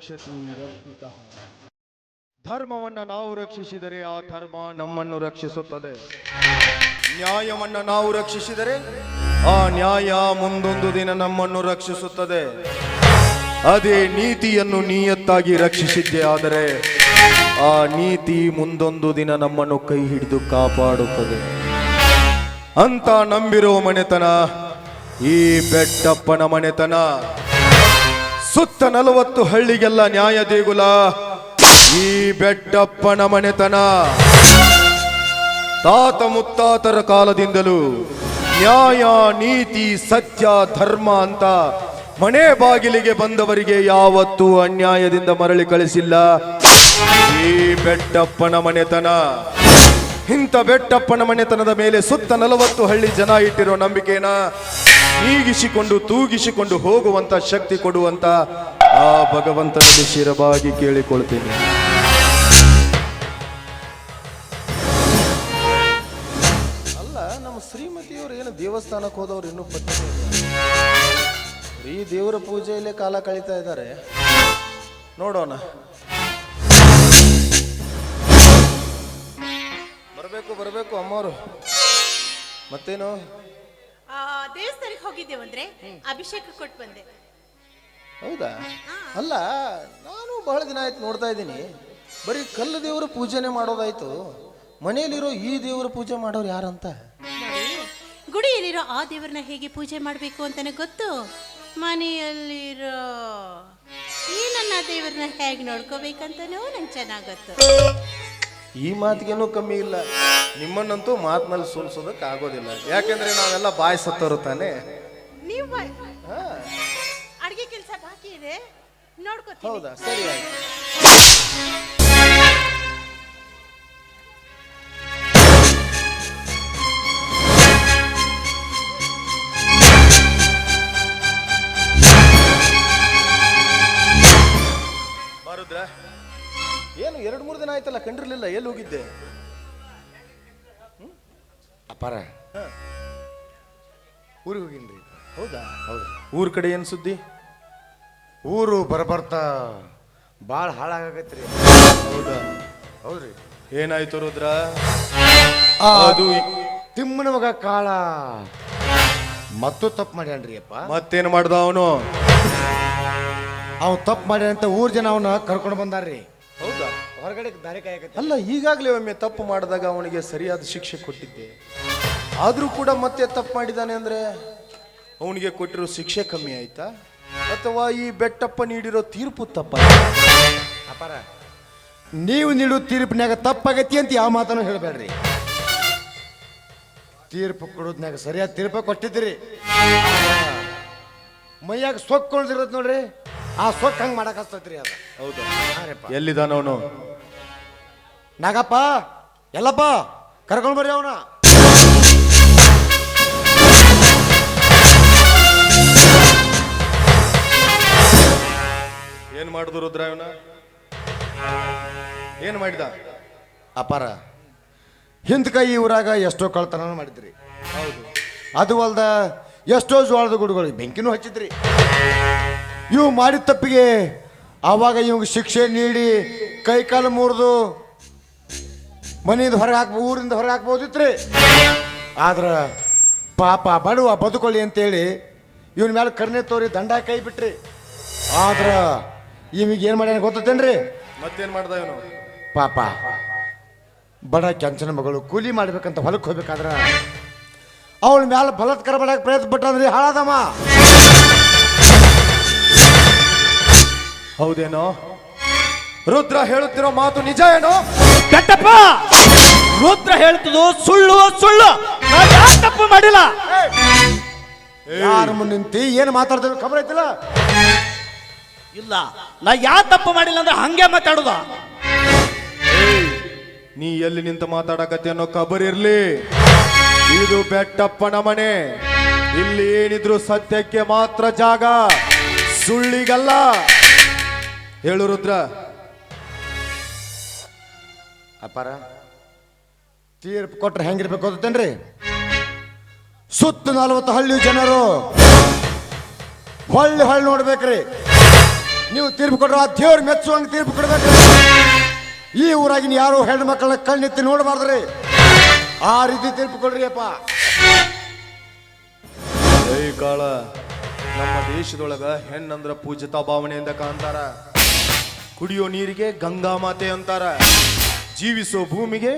ರಕ್ಷತಿ ಧರ್ಮವನ್ನು ನಾವು ರಕ್ಷಿಸಿದರೆ ಆ ಧರ್ಮ ನಮ್ಮನ್ನು ರಕ್ಷಿಸುತ್ತದೆ. ನ್ಯಾಯವನ್ನು ನಾವು ರಕ್ಷಿಸಿದರೆ ಆ ನ್ಯಾಯ ಮುಂದೊಂದು ದಿನ ನಮ್ಮನ್ನು ರಕ್ಷಿಸುತ್ತದೆ. ಅದೇ ನೀತಿಯನ್ನು ನಿಯತ್ತಾಗಿ ರಕ್ಷಿಸಿದ್ದೆ ಆದರೆ ಆ ನೀತಿ ಮುಂದೊಂದು ದಿನ ನಮ್ಮನ್ನು ಕೈ ಹಿಡಿದು ಕಾಪಾಡುತ್ತದೆ. ಅಂತ ನಂಬಿರೋ ಮನೆತನ, ಈ ಬೆಟ್ಟಪ್ಪನ ಮನೆತನ ಸುತ್ತ ನಲವತ್ತು ಹಳ್ಳಿಗೆಲ್ಲ ನ್ಯಾಯ ದೇಗುಲ. ಈ ಬೆಟ್ಟಪ್ಪನ ಮನೆತನ. ತಾತ ಮುತ್ತಾತರ ಕಾಲದಿಂದಲೂ ನ್ಯಾಯ, ನೀತಿ, ಸತ್ಯ, ಧರ್ಮ ಅಂತ ಮನೆ ಬಾಗಿಲಿಗೆ ಬಂದವರಿಗೆ ಯಾವತ್ತೂ ಅನ್ಯಾಯದಿಂದ ಮರಳಿ ಕಳಿಸಿಲ್ಲ. ಈ ಬೆಟ್ಟಪ್ಪನ ಮನೆತನ. ಇಂಥ ಬೆಟ್ಟಪ್ಪನ ಮನೆತನದ ಮೇಲೆ ಸುತ್ತ ನಲವತ್ತು ಹಳ್ಳಿ ಜನ ಇಟ್ಟಿರೋ ನಂಬಿಕೆನ ನೀಗಿಸಿಕೊಂಡು ತೂಗಿಸಿಕೊಂಡು ಹೋಗುವಂತ ಶಕ್ತಿ ಕೊಡುವಂತ ಆ ಭಗವಂತನಲ್ಲಿ ಶಿರವಾಗಿ ಕೇಳಿಕೊಳ್ತೀನಿ. ಅಲ್ಲ, ನಮ್ಮ ಶ್ರೀಮತಿಯವರು ಏನು ದೇವಸ್ಥಾನಕ್ಕೆ ಹೋದವ್ರು ಇನ್ನೂ ಪತ್ತೆ ಈ ದೇವರ ಪೂಜೆಯಲ್ಲೇ ಕಾಲ ಕಳೀತಾ ಇದ್ದಾರೆ. ನೋಡೋಣ. ಬರಬೇಕು ಬರಬೇಕು ಅಮ್ಮವರು ಮತ್ತೇನು? ಆ, ದೇವಸ್ಥಾನಕ್ಕೆ ಹೋಗಿದ್ದೇವಂದ್ರೆ ಅಭಿಷೇಕ ಕೊಟ್ಟು ಬಂದೆ. ಹೌದಾ? ಅಲ್ಲ ನಾನು ಬಹಳ ದಿನ ಆಯ್ತು ನೋಡ್ತಾ ಇದ್ದೀನಿ. ಬರೀ ಕಲ್ಲು ದೇವರ ಪೂಜೆನೆ ಮಾಡೋದಾಯ್ತು. ಮನೆಯಲ್ಲಿರೋ ಈ ದೇವರ ಪೂಜೆ ಮಾಡೋರು ಯಾರಂತ? ಗುಡಿಯಲ್ಲಿರೋ ಆ ದೇವರನ್ನ ಹೇಗೆ ಪೂಜೆ ಮಾಡಬೇಕು ಅಂತಾನೆ ಗೊತ್ತು? ಮನೆಯಲ್ಲಿರೋ ಈ ನನ್ನ ದೇವರನ್ನ ಹೇಗೆ ನೋಡ್ಕೋಬೇಕಂತಾನೂ ನಂಗೆ ಚೆನ್ನಾಗ್ ಗೊತ್ತು. ಈ ಮಾತಿಗೇನು ಕಮ್ಮಿ ಇಲ್ಲ. ನಿಮ್ಮನ್ನಂತೂ ಮಾತಿನಲ್ಲಿ ಸೋಲ್ಸೋದಕ್ಕೆ ಆಗೋದಿಲ್ಲ. ಯಾಕೆಂದ್ರೆ ನಾವೆಲ್ಲ ಬಾಯ್ ಸತ್ತರು ತಾನೆ. ನೀವು ಅಡಿಗೆ ಕೆಲಸ ಬಾಕಿ ಇದೆ. ನೋಡ್ಕೊತೀನಿ. ಹೌದಾ? ಸರಿ ಆಯ್ತು. ಅಪಾರ ಊರಿಗೆ ಹೋಗಿನ್ರಿ ಹೌದಾ? ಹೌದು. ಊರ ಕಡೆ ಏನು ಸುದ್ದಿ? ಊರು ಬರಬರ್ತಾ ಭಾಳ ಹಾಳಾಗೈತ್ರಿ ಹೌದಾ? ಹೌದ್ರಿ. ಏನಾಯ್ತು ರುದ್ರ? ಅದು ತಿಮ್ಮನ ಮಗ ಕಾಳ. ಮತ್ತು ತಪ್ಪು ಮಾಡ್ಯಾನ್ರಿ ಅಪ್ಪ. ಮತ್ತೇನು ಮಾಡ್ದ ಅವನು? ಅವ್ ತಪ್ಪು ಮಾಡ್ಯಾನ ಅಂತ ಊರ್ ಜನ ಅವನ ಕರ್ಕೊಂಡು ಬಂದಾರ್ರಿ. ಹೊರಗಡೆ ದಾರಿ ಕಾಯಕತ್ತೆ ಅಲ್ಲ ಈಗಾಗಲೇ ಒಮ್ಮೆ ತಪ್ಪು ಮಾಡಿದಾಗ ಅವನಿಗೆ ಸರಿಯಾದ ಶಿಕ್ಷೆ ಕೊಟ್ಟಿದ್ದೆ. ಆದರೂ ಕೂಡ ಮತ್ತೆ ತಪ್ಪು ಮಾಡಿದ್ದಾನೆ ಅಂದರೆ ಅವನಿಗೆ ಕೊಟ್ಟಿರೋ ಶಿಕ್ಷೆ ಕಮ್ಮಿ ಆಯ್ತಾ? ಅಥವಾ ಈ ಬೆಟ್ಟಪ್ಪ ನೀಡಿರೋ ತೀರ್ಪು ತಪ್ಪ ಅಪಾರ. ನೀವು ನೀಡೋ ತೀರ್ಪಿನ್ಯಾಗ ತಪ್ಪಾಗೈತಿ ಅಂತ ಯಾವ ಮಾತನ್ನು ಹೇಳಬೇಡ್ರಿ? ತೀರ್ಪು ಕೊಡೋದ್ನಾಗ ಸರಿಯಾದ ತೀರ್ಪ ಕೊಟ್ಟಿದ್ದೀರಿ. ಮೈಯಾಗ ಸೊಕ್ಕೊಂಡಿರೋದು ನೋಡ್ರಿ. ಆ ಸೊಕ್ಕ ಹಂಗೆ ಮಾಡಕ್ಕೆ ಹಸ್ತೈತ್ರಿ ಅದು. ಹೌದಾ. ಎಲ್ಲಿದ್ದಾನವನು? ನಾಗಪ್ಪ ಎಲ್ಲಪ್ಪ ಕರ್ಕೊಂಡು ಬರ್ರಿ ಅವನ. ಏನ್ ಮಾಡಿದ್ರು ರುದ್ರ ಇವನ? ಏನ್ ಮಾಡಿದ? ಅಪಾರ ಹಿಂತ ಕೈ ಊರಾಗ ಎಷ್ಟೋ ಕಳ್ತನ ಮಾಡಿದ್ರಿ. ಹೌದು. ಅದು ಅಲ್ದ ಎಷ್ಟೋ ಜೋಳದ ಗುಡುಗಳು ಬೆಂಕಿನೂ ಹಚ್ಚಿದ್ರಿ. ಇವು ಮಾಡಿದ ತಪ್ಪಿಗೆ ಆವಾಗ ಇವಾಗ ಶಿಕ್ಷೆ ನೀಡಿ ಕೈ ಕಾಲು ಮುರಿದು ಮನೆಯಿಂದ ಹೊರಗೆ ಹಾಕ್ ಊರಿಂದ ಹೊರಗೆ ಹಾಕ್ಬೋದಿತ್ರಿ. ಆದ್ರ ಪಾಪ ಬಡವ ಬದುಕೊಳ್ಳಿ ಅಂತೇಳಿ ಇವನ ಮೇಲೆ ಕರ್ಣೆ ತೋರಿ ದಂಡ ಕೈ ಬಿಟ್ರಿ. ಆದ್ರ ಇವಿಗೆ ಏನು ಮಾಡ್ಯಾನ ಗೊತ್ತೇನ್ರಿ ಮತ್ತೇನು ಮಾಡ್ದ ಇವನು? ಪಾಪ ಬಡ ಕೆಂಚನ ಮಗಳು ಕೂಲಿ ಮಾಡ್ಬೇಕಂತ ಹೊಲಕ್ಕೆ ಹೋಗ್ಬೇಕಾದ್ರೆ ಅವಳ ಮ್ಯಾಲ ಬಲತ್ಕಾರ ಮಾಡಕ್ಕೆ ಪ್ರಯತ್ನ ಪಟ್ಟಂದ್ರಿ ಹಾಳಾದಮ್ಮ ಹೌದೇನೋ? ರುದ್ರ ಹೇಳುತ್ತಿರೋ ಮಾತು ನಿಜ ಏನು? ಬೆಟ್ಟಪ್ಪ ರುದ್ರ ಹೇಳ್ತದು ಸುಳ್ಳು ಸುಳ್ಳು. ಯಾವ ತಪ್ಪು ಮಾಡಿಲ್ಲ? ಯಾರ ಮುಂದೆ ನಿಂತಿ? ಏನು ಮಾತಾಡ್ತೇವೆ ಖಬರ್ ಐತಿಲ್ಲ? ಇಲ್ಲ. ನಾ ಯಾವ ತಪ್ಪು ಮಾಡಿಲ್ಲ ಅಂದ್ರೆ ಹಂಗೆ ಮಾತಾಡುದ? ನೀ ಎಲ್ಲಿ ನಿಂತು ಮಾತಾಡಕತ್ತೆ ಅನ್ನೋ ಖಬರ್ ಇರ್ಲಿ. ಇದು ಬೆಟ್ಟಪ್ಪನ ಮನೆ. ಇಲ್ಲಿ ಏನಿದ್ರು ಸತ್ಯಕ್ಕೆ ಮಾತ್ರ ಜಾಗ. ಸುಳ್ಳಿಗಲ್ಲ. ಹೇಳು ರುದ್ರ. ಅಪ್ಪಾರ ತೀರ್ಪು ಕೊಟ್ರೆ ಹೆಂಗಿರ್ಬೇಕು ಗೊತ್ತೇನ್ರಿ? ಸುತ್ತ ನಲ್ವತ್ತು ಹಳ್ಳಿ ಜನರು. ಹೊಳ್ಳಿ ಹೊಳ್ಳಿ ನೋಡ್ಬೇಕ್ರಿ. ನೀವು ತೀರ್ಪು ಕೊಟ್ರ ಆ ದೇವ್ರ ಮೆಚ್ಚುವಂಗೆ ತೀರ್ಪು ಕೊಡ್ಬೇಕು ಈ ಊರಾಗಿನ ಯಾರು ಹೆಣ್ಣು ಮಕ್ಕಳನ್ನ ಕಣ್ಣೆತ್ತಿ ನೋಡಬಾರ್ದ್ರಿ. ಆ ರೀತಿ ತೀರ್ಪು ಕೊಡ್ರಿ ಅಪ್ಪ ಏ ಕಾಳ, ನಮ್ಮ ದೇಶದೊಳಗ ಹೆಣ್ಣಂದ್ರ ಪೂಜಿತ ಭಾವನೆಯಿಂದ ಕಾಣ್ತಾರ. ಕುಡಿಯೋ ನೀರಿಗೆ ಗಂಗಾ ಮಾತೆ ಅಂತಾರ. ಜೀವಿಸೋ ಭೂಮಿಗೆ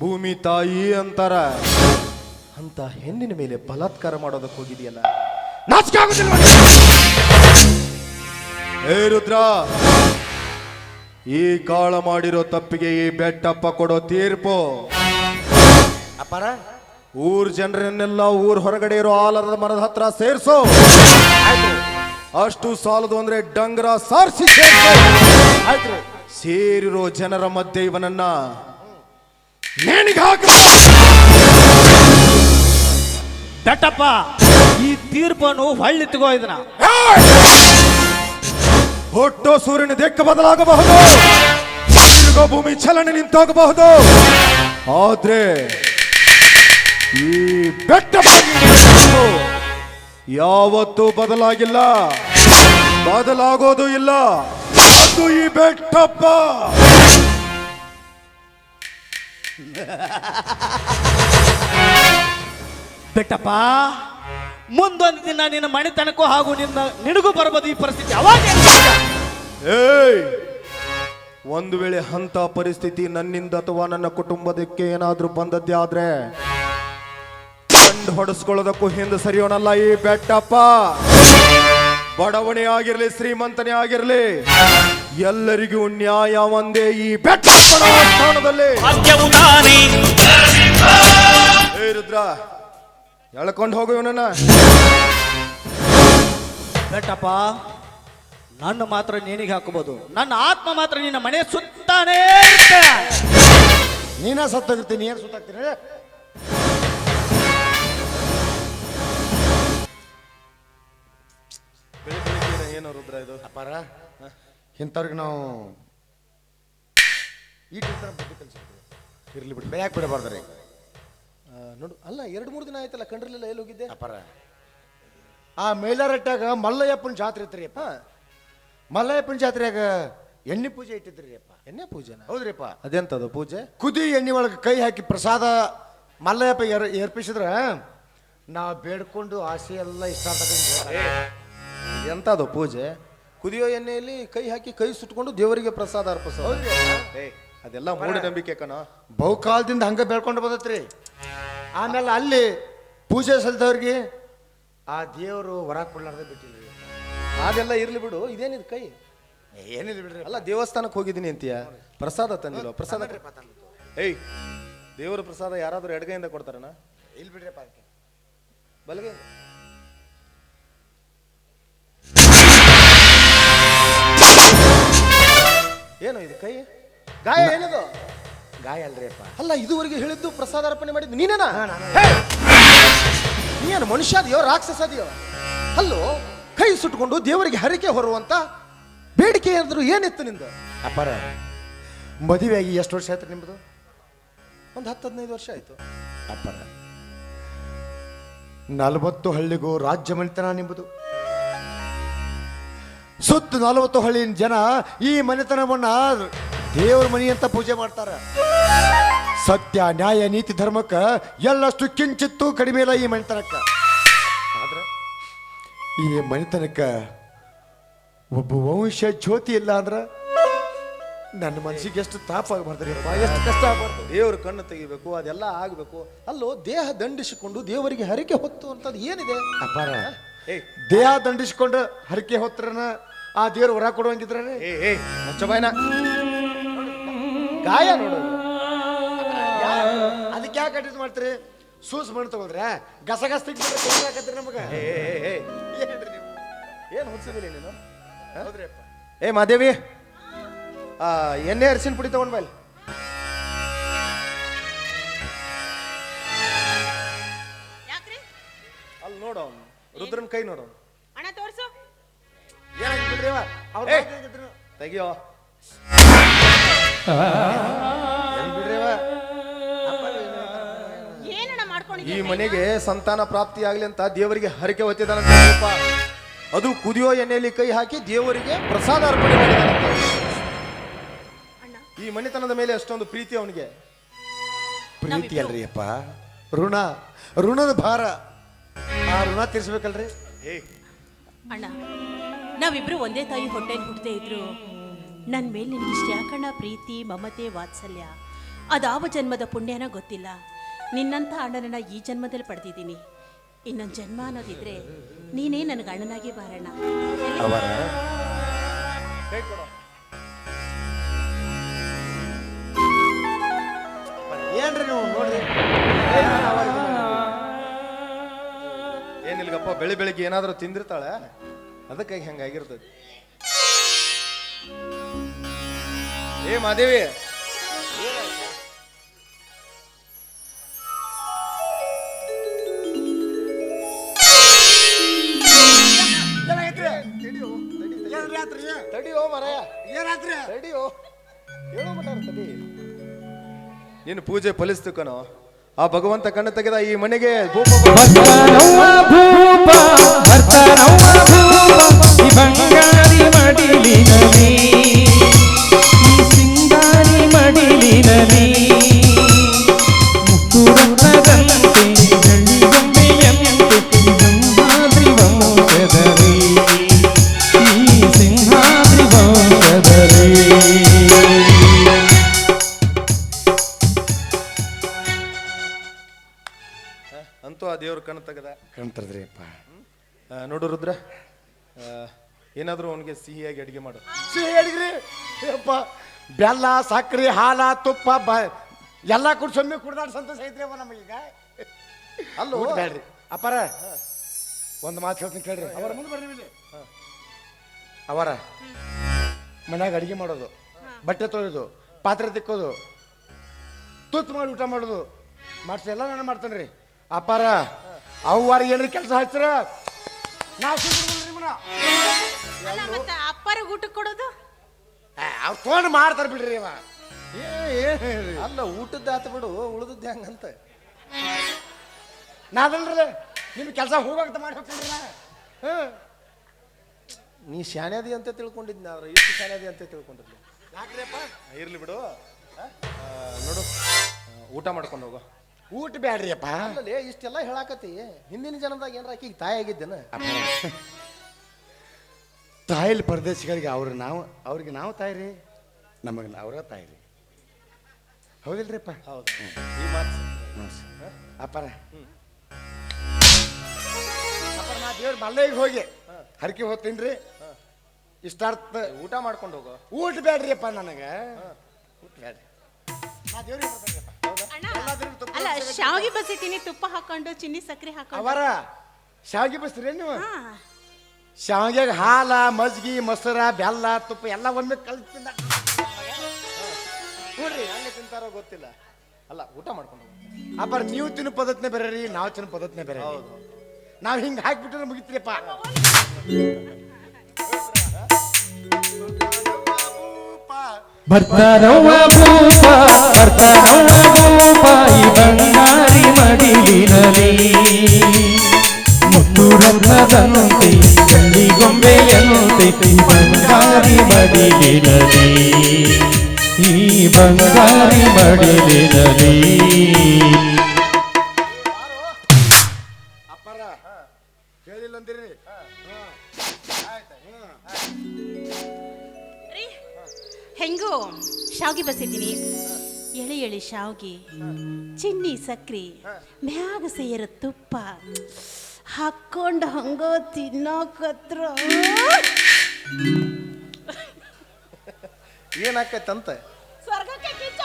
ಭೂಮಿ ತಾಯಿ ಅಂತಾರ. ಅಂತ ಹೆಣ್ಣಿನ ಮೇಲೆ ಬಲಾತ್ಕಾರ ಮಾಡೋದಕ್ಕೆ ಹೋಗಿದೆಯಲ್ಲ. ನಾಚಿಕೆ ಆಗುದಿಲ್ಲ ಹೇ ರುದ್ರ ಈ ಕಾಳ ಮಾಡಿರೋ ತಪ್ಪಿಗೆ ಈ ಬೆಟ್ಟಪ್ಪ ಕೊಡೋ ತೀರ್ಪು. ಅಪ್ಪಾರ? ಊರ್ ಜನರನ್ನೆಲ್ಲ ಊರ್ ಹೊರಗಡೆ ಇರೋ ಆಲದ ಮರದ ಹತ್ರ ಸೇರ್ಸೋ. ಅಷ್ಟು ಸಾಲದು ಅಂದ್ರೆ ಡಂಗ್ರ ಸಾರಿಸಿ. ಆಯ್ತು. ಸೇರಿರೋ ಜನರ ಮಧ್ಯೆ ಇವನನ್ನ ನೇಣಿಗೆ ಹಾಕು ಬೆಟ್ಟಪ್ಪ ಈ ತೀರ್ಪನ್ನು ಹೊಳ್ಳಿ ತಗೋ ಇದನ್ನ. ಹೊಟ್ಟು ಸೂರ್ಯನ ದಿಕ್ಕ ಬದಲಾಗಬಹುದು. ಭೂಮಿ ಚಲನೆ ನಿಂತೋಗಬಹುದು. ಆದ್ರೆ ಈ ಬೆಟ್ಟ ಯಾವತ್ತೂ ಬದಲಾಗಿಲ್ಲ. ಬದಲಾಗೋದು ಇಲ್ಲ. ಅದು ಈ ಬೆಟ್ಟಪ್ಪ ಬೆಟ್ಟಪ್ಪ ಮುಂದೊಂದು ದಿನ ನಿನ್ನ ಮಣಿತನಕ್ಕೂ ಹಾಗೂ ನಿನ್ನ ನಿನಗೂ ಬರಬಹುದು ಈ ಪರಿಸ್ಥಿತಿ. ಅವಾಗ ಏನ್ ಮಾಡ್ತೀಯ? ಏಯ್! ಒಂದು ವೇಳೆ ಅಂತ ಪರಿಸ್ಥಿತಿ ನನ್ನಿಂದ ಅಥವಾ ನನ್ನ ಕುಟುಂಬದಕ್ಕೆ ಏನಾದ್ರೂ ಬಂದದ್ದೇ ಆದ್ರೆ ಕಂಡು ಹೊಡೆಸ್ಕೊಳ್ಳೋದಕ್ಕೂ ಹಿಂದೆ ಸರಿಯೋಣಲ್ಲ ಈ ಬೆಟ್ಟಪ್ಪ ಬಡವಣೆ ಆಗಿರಲಿ ಶ್ರೀಮಂತನೇ ಆಗಿರಲಿ ಎಲ್ಲರಿಗೂ ನ್ಯಾಯ ಒಂದೇ ಈ ಬೆಟ್ಟದಲ್ಲಿ ಸ್ಥಾನದಲ್ಲಿ ರುದ್ರ ಎಳ್ಕೊಂಡು ಹೋಗು ಇವನನ್ನ. ಬೆಟ್ಟಪ್ಪ ನನ್ನ ಮಾತ್ರ ನೀನಿಗೆ ಹಾಕಬಹುದು ನನ್ನ ಆತ್ಮ ಮಾತ್ರ ನಿನ್ನ ಮನೆ ಸುತ್ತಾನೇ ಇರುತ್ತೆ. ನೀನ ಸತ್ತೋಗಿರ್ತೀನಿ ಏನು ಸುತ್ತಾಗ್ತೀನಿ ಇಂಥವ್ರಿಗೆ ನಾವು ಈ ಟೀಚರ್ ಕಲಿಸ್ಬಿಡ್ರಿ ಇರ್ಲಿ ಬಿಡಿ ಬಿಡಬಾರ್ದು ರೀ? ನೋಡು ಅಲ್ಲ ಎರಡು ಮೂರು ದಿನ ಆಯ್ತಲ್ಲ ಕಂಡ್ರಲಿಲ್ಲ ಎಲ್ಲಿ ಹೋಗಿದ್ದೆ? ಅಪ್ಪರ ಆ ಮೇಲಾರಟ್ಟಾಗ ಮಲ್ಲಯ್ಯಪ್ಪನ ಜಾತ್ರೆ ಇತ್ತು ರೀ ಅಪ್ಪ ಮಲ್ಲಯ್ಯಪ್ಪನ ಜಾತ್ರೆಯಾಗ ಎಣ್ಣೆ ಪೂಜೆ ಇಟ್ಟಿದ್ರಿ ಅಪ್ಪ ಎಣ್ಣೆ ಪೂಜೆನ? ಹೌದ್ರಿಪ್ಪ ಅದೆಂತದು ಪೂಜೆ? ಕುದಿ ಎಣ್ಣೆ ಒಳಗೆ ಕೈ ಹಾಕಿ ಪ್ರಸಾದ ಮಲ್ಲಯ್ಯಪ್ಪ ಏರ್ ಏರ್ಪಿಸಿದ್ರ ನಾವು ಬೇಡ್ಕೊಂಡು ಆಸೆ ಎಲ್ಲ ಇಷ್ಟ ಎಂತದು ಪೂಜೆ? ಕುದಿಯೋ ಎಣ್ಣೆಯಲ್ಲಿ ಕೈ ಹಾಕಿ ಕೈ ಸುಟ್ಕೊಂಡು ದೇವರಿಗೆ ಪ್ರಸಾದ ಅರ್ಪಿಸೋ ಅದೆಲ್ಲ ಮೂಢನಂಬಿಕೆ ಕಣ. ಬಹುಕಾಲದಿಂದ ಹಂಗೆ ಬೆಳ್ಕೊಂಡು ಬಂದತ್ರಿ ಆಮೇಲೆ ಅಲ್ಲಿ ಪೂಜೆ ಸಲ್ತವ್ರಿಗೆ ಆ ದೇವರು ವರ ಕೊಡ್ಲಾರ್ದೆ ಬಿಟ್ಟಿಲ್ಲ. ಅದೆಲ್ಲ ಇರ್ಲಿ ಬಿಡು ಇದೇನಿದ್ ಕೈ? ಏನಿಲ್ಲ ಬಿಡ್ರಿ. ಅಲ್ಲ ದೇವಸ್ಥಾನಕ್ಕೆ ಹೋಗಿದ್ದೀನಿ ಅಂತೀಯ? ಪ್ರಸಾದ ತಂದಿಲ್ಲ ಪ್ರಸಾದ ಏಯ್ ದೇವರ ಪ್ರಸಾದ ಯಾರಾದರೂ ಎಡಗೈಯಿಂದ ಕೊಡ್ತಾರಣ್ಣ ಇಲ್ಲಿ ಬಿಡ್ರಿ ಪಾರ್ಕೆ ಬಲಗೈ. ಏನು ಇದು ಕೈ? ಗಾಯ ಏನಿದು? ಗಾಯ ಅಲ್ರಿ ಅಪ್ಪ ಅಲ್ಲ ಇದುವರೆಗೆ ಹೇಳಿದ್ದು ಪ್ರಸಾದ ಅರ್ಪಣೆ ಮಾಡಿದ್ದು ನೀನೇನಾ? ನಾನೇ. ನೀನು ಮನುಷ್ಯ ಅದೆಯೋ ರಾಕ್ಷಸ ಅದೆಯೋ? ಅಲ್ಲೋ ಕೈ ಸುಟ್ಕೊಂಡು ದೇವರಿಗೆ ಹರಿಕೆ ಹೊರುವಂತ ಬೇಡಿಕೆ ಏನಾದ್ರು ಏನಿತ್ತು ನಿಂದು? ಅಪ್ಪಾರ ಮದುವೆಯಾಗಿ ಎಷ್ಟು ವರ್ಷ ಆಯ್ತು ನಿಮ್ಮದು ಒಂದು ಹತ್ತು ಹದಿನೈದು ವರ್ಷ ಆಯ್ತು. ಅಪ್ಪರ ನಲವತ್ತು ಹಳ್ಳಿಗೂ ರಾಜ್ಯ ಮನೆತನ ನಿಂಬುದು ಸುತ್ತ ನಲವತ್ತು ಹಳ್ಳಿನ ಜನ ಈ ಮನೆತನವನ್ನ ದೇವ್ರ ಮನಿ ಅಂತ ಪೂಜೆ ಮಾಡ್ತಾರ. ಸತ್ಯ ನ್ಯಾಯ ನೀತಿ ಧರ್ಮಕ್ಕ ಎಲ್ಲಷ್ಟು ಕಿಂಚಿತ್ತು ಕಡಿಮೆ ಇಲ್ಲ ಈ ಮನೆತನಕ್ಕ. ಆದ್ರೆ ಈ ಮನೆತನಕ್ಕ ಒಬ್ಬ ವಂಶ ಜ್ಯೋತಿ ಇಲ್ಲ ಅಂದ್ರ ನನ್ನ ಮನಸ್ಸಿಗೆ ಎಷ್ಟು ತಾಪ ಆಗ್ಬಾರ್ದ್ರಿ ಎಷ್ಟು ಕಷ್ಟ ಆಗ್ಬಾರ್ದು. ದೇವ್ರ ಕಣ್ಣು ತೆಗಿಬೇಕು ಅದೆಲ್ಲ ಆಗಬೇಕು. ಅಲ್ಲೋ ದೇಹ ದಂಡಿಸಿಕೊಂಡು ದೇವರಿಗೆ ಹರಿಕೆ ಹೊತ್ತು ಅಂತದ್ದು ಏನಿದೆ? ಅಪ್ಪಾರ ಏಯ್ ದೇಹ ದಂಡಿಸಿಕೊಂಡು ಹರಕೆ ಹೊತ್ರನ ಆ ದೇವ್ರು ಹೊರ ಕೊಡುವಂಗಿದ್ರೆ ಏ ಏ. ಮುಚ್ಚ ಗಾಯ ನೋಡು. ಅದಕ್ಕೆ ಯಾಕೆ ಕಟ್ಟಿದ್ ಮಾಡ್ತೀರಿ? ಸೂಸ್ ಮಣ್ಣು ತಗೊಂಡ್ರೆ ಗಸಗಸ ತೆಗಿದ್ರೆ ನಮಗ. ಏ ಏ, ಏ ಏನ್ರಿ ನೀವು? ಏನು ಹುಚ್ಚಿದಿಲ್ಲ ನೀನು? ಏ ಮಾದೇವಿ. ಆ ಎಣ್ಣೆ ಅರಿಸಿನ ಪುಡಿ ತಗೊಂಡ್ ಬಾ ಇಲ್ಲಿ. ಯಾಕ್ರಿ? ಅಲ್ಲಿ ನೋಡು ಅವ್ನು. ರುದ್ರನ್ ಕೈ ನೋಡು. ಹಣ ತೋರ್ಸು? ಅವ್ರ್. ತೆಗಿಯೋ. ಈ ಮನೆಗೆ ಸಂತಾನ ಪ್ರಾಪ್ತಿ ಆಗ್ಲಿ ಅಂತ ದೇವರಿಗೆ ಹರಕೆ ಅಪ್ಪ ಅದು ಕುದಿಯೋ ಎಣ್ಣೆಯಲ್ಲಿ ಕೈ ಹಾಕಿ ದೇವರಿಗೆ ಪ್ರಸಾದ ಅರ್ಪಣೆ ಮಾಡಿದಾನಂತ ಅಣ್ಣ. ಈ ಮನೆತನದ ಮೇಲೆ ಅಷ್ಟೊಂದು ಪ್ರೀತಿ ಅವನಿಗೆ. ಪ್ರೀತಿ ಅಲ್ರಿ ಅಪ್ಪ. ಋಣ ಋಣದ ಭಾರ. ಆ ಋಣ ತೀರಿಸ್ಬೇಕಲ್ರಿ? ಅಣ್ಣ ನಾವಿಬ್ರು ಒಂದೇ ತಾಯಿ ಹೊಟ್ಟೆ ಹುಟ್ಟದೇ ಇದ್ರು. ನನ್ನ ಮೇಲೆ ನಿನಗಿಷ್ಟ ಯಾಕಣ್ಣ ಪ್ರೀತಿ ಮಮತೆ ವಾತ್ಸಲ್ಯ? ಅದಾವ ಜನ್ಮದ ಪುಣ್ಯನ ಗೊತ್ತಿಲ್ಲ. ನಿನ್ನಂಥ ಅಣ್ಣನನ್ನ ಈ ಜನ್ಮದಲ್ಲಿ ಪಡೆದಿದ್ದೀನಿ. ಇನ್ನೊಂದು ಜನ್ಮ ಅನ್ನೋದಿದ್ರೆ ನೀನೇ ನನಗೆ ಅಣ್ಣನಾಗಿ ಬಾರಣ್ಣ. ಅವರ? ಏನ್ರಿ ನೀವು ಬೆಳಿ ಬೆಳಿಗ್ಗೆ ಏನಾದರೂ ತಿಂದಿರ್ತಾಳೆ ಅದಕ್ಕಾಗಿ ಹೆಂಗಾಗಿರ್ತದೆ. ಏ ಮಾದೇವಿ ತಡಿಯೋ ಮರಯ. ತಡಿಯೋ. ಹೇಳೋ ಮಟಾರ ತಡಿ ನೀನು ಪೂಜೆ ಫಲಿಸ್ತು ಕಣೋ. ಆ ಭಗವಂತ ಕಣ್ಣು ತೆಗೆದ ಈ ಮನೆಗೆ ಭೂಪ ಭೂಪ ಭೂಪ ದೇವ್ರ ಕಣ್ಣು ತೆಗೆದ. ಕಾಣ್ತದ್ರಿ ಅಪ್ಪ ಆ, ನೋಡು ರುದ್ರ ಏನಾದರೂ ಅವನಿಗೆ ಸಿಹಿಯಾಗಿ ಅಡಿಗೆ ಮಾಡು. ಸಿಹಿ ಅಡಿಗ್ರಿ ಅಪ್ಪ ಬೆಲ್ಲ ಸಕ್ಕರೆ ಹಾಲ ತುಪ್ಪ ಬ ಎಲ್ಲ ಕುಡ್ಸೊಮ್ಮೆ ಕುಡ್ದಾಡ್ ಸಂತೋಷ ಐತ್ರಿ ಅವ ನಮಗೀಗ ಅಲ್ಲೋ? ಊಟ ಬೇಡ್ರಿ. ಅಪ್ಪಾರ ಒಂದು ಮಾತು ಹೇಳ್ತೀನಿ ಕೇಳ್ರಿ. ಅವರ ಮುಂದೆ ಬರ್ರಿ ಇಲ್ಲಿ ಅವರ ಮನ್ಯಾಗ ಅಡಿಗೆ ಮಾಡೋದು ಬಟ್ಟೆ ತೊಳೆಯೋದು ಪಾತ್ರೆ ತಿಕ್ಕೋದು ತುತ್ತು ಮಾಡಿ ಊಟ ಮಾಡೋದು ಮಾಡ್ಸಿ ಎಲ್ಲ ನಾನು ಮಾಡ್ತೇನೆ ರೀ ಅಪ್ಪಾರ ಅವ್ವಾರ ಏನ್ರಿ ಕೆಲಸ ಹಚ್ಚಿರ? ನಾವು ನಿಮ್ಮನ್ನ. ಅಲ್ಲ ಮತ್ತೆ ಅಪ್ಪರ ಊಟಕ್ಕೆ ಕೊಡೋದು? ಅವ್ರು ತೊಗೊಂಡು ಮಾಡ್ತಾರ ಬಿಡ್ರಿ ಇವ. ಅಲ್ಲ ಊಟದ್ದು ಆತ ಬಿಡು ಉಳಿದದ್ದು ಹೆಂಗಂತ. ನಾದಲ್ರಿ ನಿಮ್ ಕೆಲಸ ಹೋಗಂತ ಮಾಡಿ ಹೋಗ್ತೀನಿ ನಾ. ಹ್ಮ್ ನೀ ಶಾನ್ಯಾದಿ ಅಂತ ತಿಳ್ಕೊಂಡಿದ್ನ ಆದ್ರೆ ಇಷ್ಟು ಶಾನ್ಯಾದಿ ಅಂತ ತಿಳ್ಕೊಂಡಿದ್ದೆ ಯಾಕ್ರಿಯಪ್ಪ ಇರ್ಲಿ ಬಿಡು? ಆ, ನೋಡು ಊಟ ಮಾಡ್ಕೊಂಡು ಹೋಗೋ. ಊಟ ಬ್ಯಾಡ್ರಿಯಪ್ಪ. ಅಲ್ಲಲ್ಲಿ ಇಷ್ಟೆಲ್ಲ ಹೇಳಾಕತಿ ಹಿಂದಿನ ಜನದಾಗ ಏನಾರ ಆಕಿಗೆ ತಾಯಿ ಆಗಿದ್ದೇನ? ತಾಯಿಲ್ ಪರದೇಶಿಗಳಿಗೆ ಅವ್ರ ನಾವು ಅವ್ರಿಗೆ ನಾವು ತಾಯಿ ರೀ ನಮಗೆ ಅವರ ತಾಯಿ ರೀ. ಹೌದಿಲ್ರಿಪ್ಪ? ಹೌದು. ಈ ಮಾತು ನೋಡ್ಸಿ ಅಪ್ಪರ. ಅಪ್ಪರ ನಾ ದೇವ್ರ ಮಲ್ಲೆಗೆ ಹೋಗಿ ಹರಕೆ ಹೋಗ್ತೀನಿ ರೀ. ಇಷ್ಟಾರ್ಥ ಊಟ ಮಾಡ್ಕೊಂಡು ಹೋಗೋ. ಊಟ ಬ್ಯಾಡ್ರಿಯಪ್ಪ ನನಗೆ. ಊಟ ಬ್ಯಾಡ್ರಿ. ನಾ ದೇವ್ರಿಗೆ. ಅಲ್ಲ ಶಾವಿಗೆ ಬಸಿತೀನಿ ತುಪ್ಪ ಹಾಕೊಂಡು ಚಿನ್ನಿ ಸಕ್ಕರೆ ಹಾಕೊಂಡು. ಅವರ ಶಾವಿಗೆ ಬಸ್ತೀರಿ ನೀವು? ಹಾ. ಶಾವಿಗೆಗೆ ಹಾಲ ಮಜ್ಗಿ ಮೊಸರ ಬೆಲ್ಲ ತುಪ್ಪ ಎಲ್ಲ ಒಮ್ಮೆ ಕಲ್ತಿಲ್ಲ ನೋಡ್ರಿ ಹಂಗೆ ತಿಂತಾರೋ ಗೊತ್ತಿಲ್ಲ. ಅಲ್ಲ ಊಟ ಮಾಡ್ಕೊಂಡು ಆ ಅಪ್ಪ ನೀವು ತಿನ್ನೋ ಪದ್ಧತಿನೇ ಬೇರೆ ರೀ ನಾವು ತಿನ್ನು ಪದ್ಧತಿನೇ ಬೇರೆ ನಾವು ಹಿಂಗೆ ನಾವ್ ಹಿಂಗ್ ಹಾಕ್ಬಿಟ್ರೆ ಮುಗಿತ್ರಿಪ್ಪ. ಭರ್ತರವ್ವ ಭೂಪ ಬರ್ತಾರವ್ವ ಭೂಪ, ಈ ಬಂಗಾರಿ ಮಡಿಲಿನಲಿ ಮುತ್ತು ರತ್ನದಂತೆ ಬೆಳ್ಳಿ ಗೊಂಬೆಯಂತೆ ಈ ಬಂಗಾರಿ ಮಡಿಲಿನಲಿ ಈ ಬಂಗಾರಿ ಮಡಿಲಿನಲಿ ಅಪ್ಪರ ಹೇಳಿಲ್ಲ ಅಂದಿರಿ ಹೆಂಗೋ? ಶಾವ್ಗೆ ಬಸಿದ್ದೀನಿ ಎಳೆ ಎಳೆ ಶಾವ್ಗೆ ಚಿನ್ನಿ ಸಕ್ರಿ ಮ್ಯಾಗ ಸೇರ ತುಪ್ಪ ಹಾಕೊಂಡು ಹಂಗೋ ತಿನ್ನೋಕತ್ರ. ಏನಾಕೈತಂತ? ಸ್ವರ್ಗಕ್ಕೆ ಕಿಚ್ಚು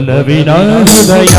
కొలవిన హృదయ